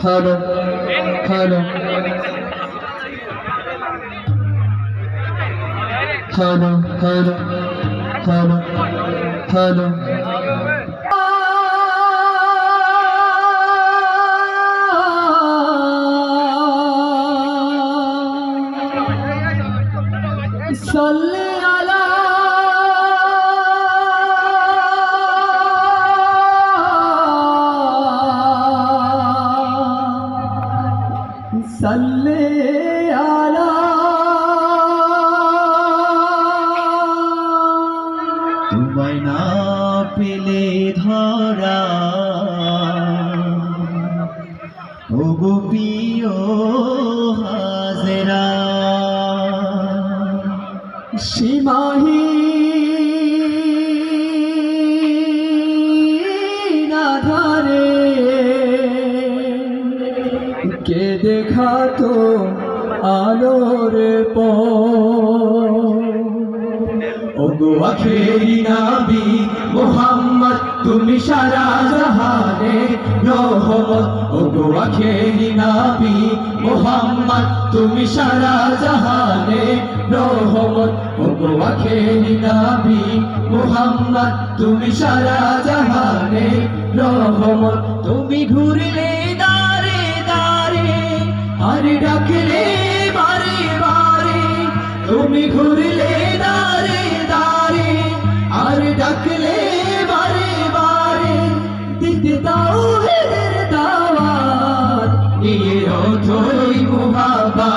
Halo. Halo. Halo. Halo. Halo. Halo. Salli صل على তোমায় না পেলে ধরা ও গোপিও হাজরা সীমাহি কে দেখাতো আলোর ওগো আখেরি নাবি মোহাম্মদ, তুমি সারা জাহানে রহমত। ওগো আখেরি নাবি মোহাম্মদ, তুমি সারা জাহানে রহমত। ওগো আখেরি নাবি মোহাম্মদ, তুমি সারা জাহানে রহমত। তুমি ঘুরলে ডাকলে বারে বারে, তুমি ঘুরলে দারে দারে আর ডাকলে বারে বারে, দিতে দাও হের দাওয়াত, নিয়ে রথই মুহাবা